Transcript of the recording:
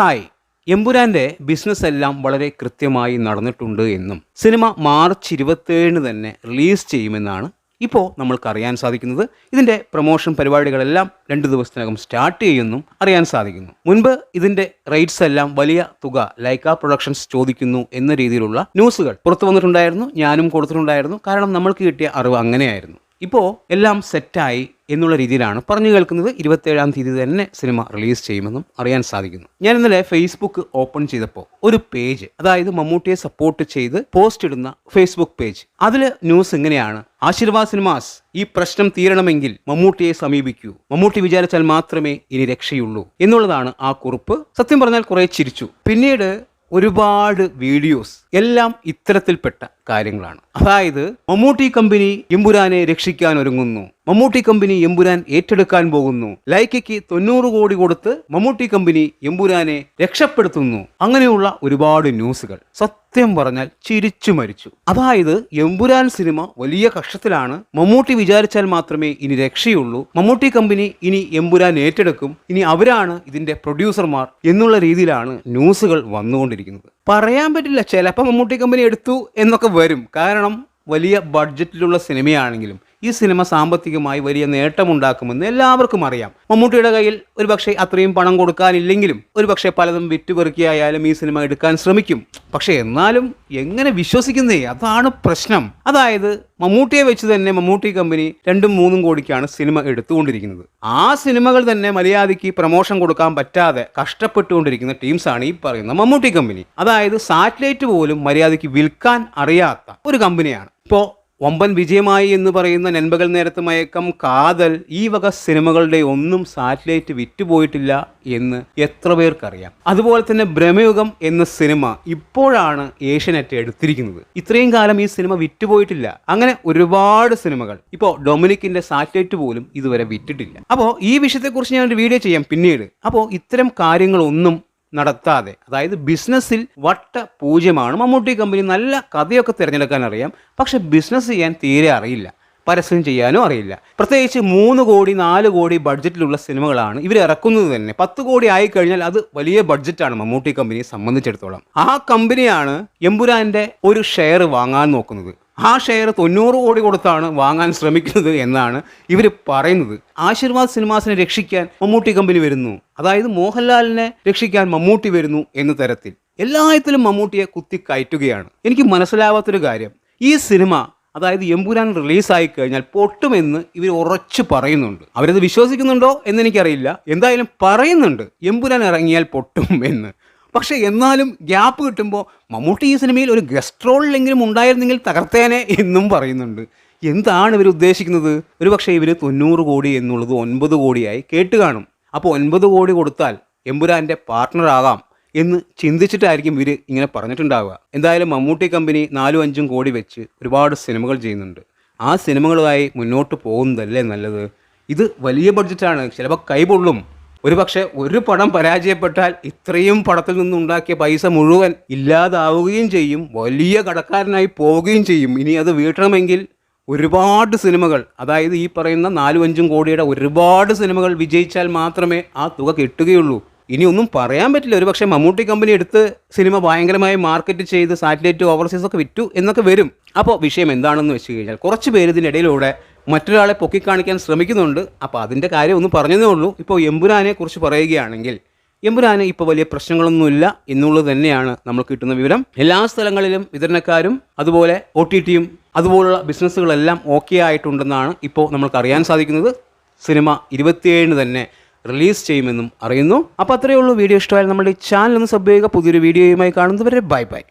Hi. എമ്പുരാന്റെ business എല്ലാം വളരെ കൃത്യമായി നടന്നിട്ടുണ്ട് എന്നും സിനിമ മാർച്ച് ഇരുപത്തേഴിന് തന്നെ റിലീസ് ചെയ്യുമെന്നാണ് ഇപ്പോൾ നമ്മൾക്ക് അറിയാൻ സാധിക്കുന്നത്. ഇതിന്റെ പ്രൊമോഷൻ പരിപാടികളെല്ലാം രണ്ട് ദിവസത്തിനകം സ്റ്റാർട്ട് ചെയ്യുമെന്നും അറിയാൻ സാധിക്കുന്നു. മുൻപ് ഇതിന്റെ റേറ്റ്സ് എല്ലാം വലിയ തുക ലൈക്ക പ്രൊഡക്ഷൻസ് ചോദിക്കുന്നു എന്ന രീതിയിലുള്ള ന്യൂസുകൾ പുറത്തു വന്നിട്ടുണ്ടായിരുന്നു ഞാനും കൊടുത്തിട്ടുണ്ടായിരുന്നു. കാരണം നമ്മൾക്ക് കിട്ടിയ അറിവ് അങ്ങനെയായിരുന്നു. ഇപ്പോൾ എല്ലാം സെറ്റായി എന്നുള്ള രീതിയിലാണ് പറഞ്ഞു കേൾക്കുന്നത്. ഇരുപത്തേഴാം തീയതി തന്നെ സിനിമ റിലീസ് ചെയ്യുമെന്നും അറിയാൻ സാധിക്കുന്നു. ഞാൻ ഇന്നലെ ഫേസ്ബുക്ക് ഓപ്പൺ ചെയ്തപ്പോൾ ഒരു പേജ് അതായത് മമ്മൂട്ടിയെ സപ്പോർട്ട് ചെയ്ത് പോസ്റ്റ് ഇടുന്ന ഫേസ്ബുക്ക് പേജ്. അതിൽ ന്യൂസ് ഇങ്ങനെയാണ്. ആശീർവാദ് സിനിമാസ് ഈ പ്രശ്നം തീരണമെങ്കിൽ മമ്മൂട്ടിയെ സമീപിക്കൂ. മമ്മൂട്ടി വിചാരിച്ചാൽ മാത്രമേ ഇനി രക്ഷയുള്ളൂ എന്നുള്ളതാണ് ആ കുറിപ്പ്. സത്യം പറഞ്ഞാൽ കുറേ ചിരിച്ചു. പിന്നീട് ഒരുപാട് വീഡിയോസ് എല്ലാം ഇത്തരത്തിൽപ്പെട്ട കാര്യങ്ങളാണ്. അതായത് മമ്മൂട്ടി കമ്പനി എമ്പുരാനെ രക്ഷിക്കാൻ ഒരുങ്ങുന്നു. മമ്മൂട്ടി കമ്പനി എമ്പുരാൻ ഏറ്റെടുക്കാൻ പോകുന്നു. ലൈക്കയ്ക്ക് തൊണ്ണൂറ് കോടി കൊടുത്ത് മമ്മൂട്ടി കമ്പനി എമ്പുരാനെ രക്ഷപ്പെടുത്തുന്നു. അങ്ങനെയുള്ള ഒരുപാട് ന്യൂസുകൾ. സത്യം പറഞ്ഞാൽ ചിരിച്ചു മരിച്ചു. അതായത് എമ്പുരാൻ സിനിമ വലിയ കഷ്ടത്തിലാണ്. മമ്മൂട്ടി വിചാരിച്ചാൽ മാത്രമേ ഇനി രക്ഷയുള്ളൂ. മമ്മൂട്ടി കമ്പനി ഇനി എമ്പുരാൻ ഏറ്റെടുക്കും. ഇനി അവരാണ് ഇതിന്റെ പ്രൊഡ്യൂസർമാർ എന്നുള്ള രീതിയിലാണ് ന്യൂസുകൾ വന്നുകൊണ്ടിരിക്കുന്നത്. പറയാൻ പറ്റില്ല. ചിലപ്പോൾ മമ്മൂട്ടി കമ്പനി എടുത്തു എന്നൊക്കെ വരും. കാരണം വലിയ ബഡ്ജറ്റിലുള്ള സിനിമയാണെങ്കിലും ഈ സിനിമ സാമ്പത്തികമായി വലിയ നേട്ടമുണ്ടാക്കുമെന്ന് എല്ലാവർക്കും അറിയാം. മമ്മൂട്ടിയുടെ കയ്യിൽ ഒരു പക്ഷേ അത്രയും പണം കൊടുക്കാനില്ലെങ്കിലും ഒരു പക്ഷേ പലതും വിറ്റുപെറുക്കിയായാലും ഈ സിനിമ എടുക്കാൻ ശ്രമിക്കും. പക്ഷേ എന്നാലും എങ്ങനെ വിശ്വസിക്കുന്നേ? അതാണ് പ്രശ്നം. അതായത് മമ്മൂട്ടിയെ വെച്ച് തന്നെ മമ്മൂട്ടി കമ്പനി രണ്ടും മൂന്നും കോടിക്കാണ് സിനിമ എടുത്തുകൊണ്ടിരിക്കുന്നത്. ആ സിനിമകൾ തന്നെ മര്യാദയ്ക്ക് പ്രമോഷൻ കൊടുക്കാൻ പറ്റാതെ കഷ്ടപ്പെട്ടുകൊണ്ടിരിക്കുന്ന ടീംസാണ് ഈ പറയുന്ന മമ്മൂട്ടി കമ്പനി. അതായത് സാറ്റലൈറ്റ് പോലും മര്യാദയ്ക്ക് വിൽക്കാൻ അറിയാത്ത ഒരു കമ്പനിയാണ്. ഇപ്പോൾ വമ്പൻ വിജയമായി എന്ന് പറയുന്ന നൻപകൽ നേരത്തെ മയക്കം കാതൽ ഈ വക സിനിമകളുടെ ഒന്നും സാറ്റലൈറ്റ് വിറ്റുപോയിട്ടില്ല എന്ന് എത്ര പേർക്കറിയാം. അതുപോലെ തന്നെ ഭ്രമയുഗം എന്ന സിനിമ ഇപ്പോഴാണ് ഏഷ്യനെറ്റ് എടുത്തിരിക്കുന്നത്. ഇത്രയും കാലം ഈ സിനിമ വിറ്റുപോയിട്ടില്ല. അങ്ങനെ ഒരുപാട് സിനിമകൾ. ഇപ്പോൾ ഡൊമിനിക്കിന്റെ സാറ്റലൈറ്റ് പോലും ഇതുവരെ വിറ്റിട്ടില്ല. അപ്പോൾ ഈ വിഷയത്തെക്കുറിച്ച് ഞാൻ ഒരു വീഡിയോ ചെയ്യാം. പിന്നീട്. അപ്പോൾ ഇത്തരം കാര്യങ്ങളൊന്നും നടത്താതെ. അതായത് ബിസിനസ്സിൽ വട്ട പൂജ്യമാണ് മമ്മൂട്ടി കമ്പനി. നല്ല കഥയൊക്കെ തിരഞ്ഞെടുക്കാൻ അറിയാം പക്ഷെ ബിസിനസ് ചെയ്യാൻ തീരെ അറിയില്ല. പരസ്യം ചെയ്യാനും അറിയില്ല. പ്രത്യേകിച്ച് മൂന്ന് കോടി നാല് കോടി ബഡ്ജറ്റിലുള്ള സിനിമകളാണ് ഇവർ ഇറക്കുന്നത് തന്നെ. പത്ത് കോടി ആയി കഴിഞ്ഞാൽ അത് വലിയ ബഡ്ജറ്റാണ് മമ്മൂട്ടി കമ്പനിയെ സംബന്ധിച്ചിടത്തോളം. ആ കമ്പനിയാണ് എമ്പുരാന്റെ ഒരു ഷെയർ വാങ്ങാൻ നോക്കുന്നത്. ആ ഷെയർ തൊണ്ണൂറ് കോടി കൊടുത്താണ് വാങ്ങാൻ ശ്രമിക്കുന്നത് എന്നാണ് ഇവർ പറയുന്നത്. ആശീർവാദ് സിനിമാസിനെ രക്ഷിക്കാൻ മമ്മൂട്ടി കമ്പനി വരുന്നു. അതായത് മോഹൻലാലിനെ രക്ഷിക്കാൻ മമ്മൂട്ടി വരുന്നു എന്ന തരത്തിൽ. എല്ലാത്തിലും മമ്മൂട്ടിയെ കുത്തി കയറ്റുകയാണ് എനിക്ക് മനസ്സിലാവാത്തൊരു കാര്യം. ഈ സിനിമ അതായത് എമ്പുരാൻ റിലീസായി കഴിഞ്ഞാൽ പൊട്ടുമെന്ന് ഇവർ ഉറച്ചു പറയുന്നുണ്ട്. അവരത് വിശ്വസിക്കുന്നുണ്ടോ എന്ന് എനിക്കറിയില്ല. എന്തായാലും പറയുന്നുണ്ട്. എമ്പുരാൻ ഇറങ്ങിയാൽ പൊട്ടും എന്ന്. പക്ഷെ എന്നാലും ഗ്യാപ്പ് കിട്ടുമ്പോൾ മമ്മൂട്ടി ഈ സിനിമയിൽ ഒരു ഗസ്റ്റ് റോളിലെങ്കിലും ഉണ്ടായിരുന്നെങ്കിൽ തകർത്തേനെ എന്നും പറയുന്നുണ്ട്. എന്താണ് ഇവർ ഉദ്ദേശിക്കുന്നത്? ഒരു പക്ഷേ ഇവർ തൊണ്ണൂറ് കോടി എന്നുള്ളത് ഒൻപത് കോടിയായി കേട്ട് കാണും. അപ്പോൾ ഒൻപത് കോടി കൊടുത്താൽ എമ്പുരാന്റെ പാർട്ട്ണറാകാം എന്ന് ചിന്തിച്ചിട്ടായിരിക്കും ഇവർ ഇങ്ങനെ പറഞ്ഞിട്ടുണ്ടാവുക. എന്തായാലും മമ്മൂട്ടി കമ്പനി നാലും അഞ്ചും കോടി വെച്ച് ഒരുപാട് സിനിമകൾ ചെയ്യുന്നുണ്ട്. ആ സിനിമകളുമായി മുന്നോട്ട് പോകുന്നതല്ലേ നല്ലത്? ഇത് വലിയ ബഡ്ജറ്റാണ് ചിലപ്പോൾ കൈപൊള്ളും ഒരു പക്ഷേ ഒരു പടം പരാജയപ്പെട്ടാൽ ഇത്രയും പടത്തിൽ നിന്നുണ്ടാക്കിയ പൈസ മുഴുവൻ ഇല്ലാതാവുകയും ചെയ്യും വലിയ കടക്കാരനായി പോവുകയും ചെയ്യും. ഇനി അത് വീട്ടണമെങ്കിൽ ഒരുപാട് സിനിമകൾ അതായത് ഈ പറയുന്ന നാലും അഞ്ചും കോടിയുടെ ഒരുപാട് സിനിമകൾ വിജയിച്ചാൽ മാത്രമേ ആ തുക കിട്ടുകയുള്ളൂ. ഇനി ഒന്നും പറയാൻ പറ്റില്ല. ഒരു പക്ഷേ മമ്മൂട്ടി കമ്പനി എടുത്ത് സിനിമ ഭയങ്കരമായി മാർക്കറ്റ് ചെയ്ത് സാറ്റലൈറ്റ് ഓവർസീസ് ഒക്കെ വിറ്റു എന്നൊക്കെ വരും. അപ്പോൾ വിഷയം എന്താണെന്ന് വെച്ച് കഴിഞ്ഞാൽ കുറച്ച് പേര് ഇതിനിടയിലൂടെ മറ്റൊരാളെ പൊക്കിക്കാണിക്കാൻ ശ്രമിക്കുന്നുണ്ട്. അപ്പോൾ അതിന്റെ കാര്യം ഒന്ന് പറഞ്ഞതേ ഉള്ളൂ. ഇപ്പോൾ എമ്പുരാനെ കുറിച്ച് പറയുകയാണെങ്കിൽ എമ്പുരാന് ഇപ്പോൾ വലിയ പ്രശ്നങ്ങളൊന്നുമില്ല എന്നുള്ളത് തന്നെയാണ് നമ്മൾ കിട്ടുന്ന വിവരം. എല്ലാ സ്ഥലങ്ങളിലും വിതരണക്കാരും അതുപോലെ ഒ ടി ടിയും അതുപോലുള്ള ബിസിനസ്സുകളെല്ലാം ഓക്കെ ആയിട്ടുണ്ടെന്നാണ് ഇപ്പോൾ നമ്മൾക്ക് അറിയാൻ സാധിക്കുന്നത്. സിനിമ ഇരുപത്തിയേഴിന് തന്നെ റിലീസ് ചെയ്യുമെന്നും അറിയുന്നു. അപ്പോൾ അത്രയേ ഉള്ളൂ. വീഡിയോ ഇഷ്ടമായാലും നമ്മുടെ ഈ ചാനൽ ഒന്ന് സബ് ചെയ്യുക. പുതിയൊരു വീഡിയോയുമായി കാണുന്നവരെ ബൈ ബൈ.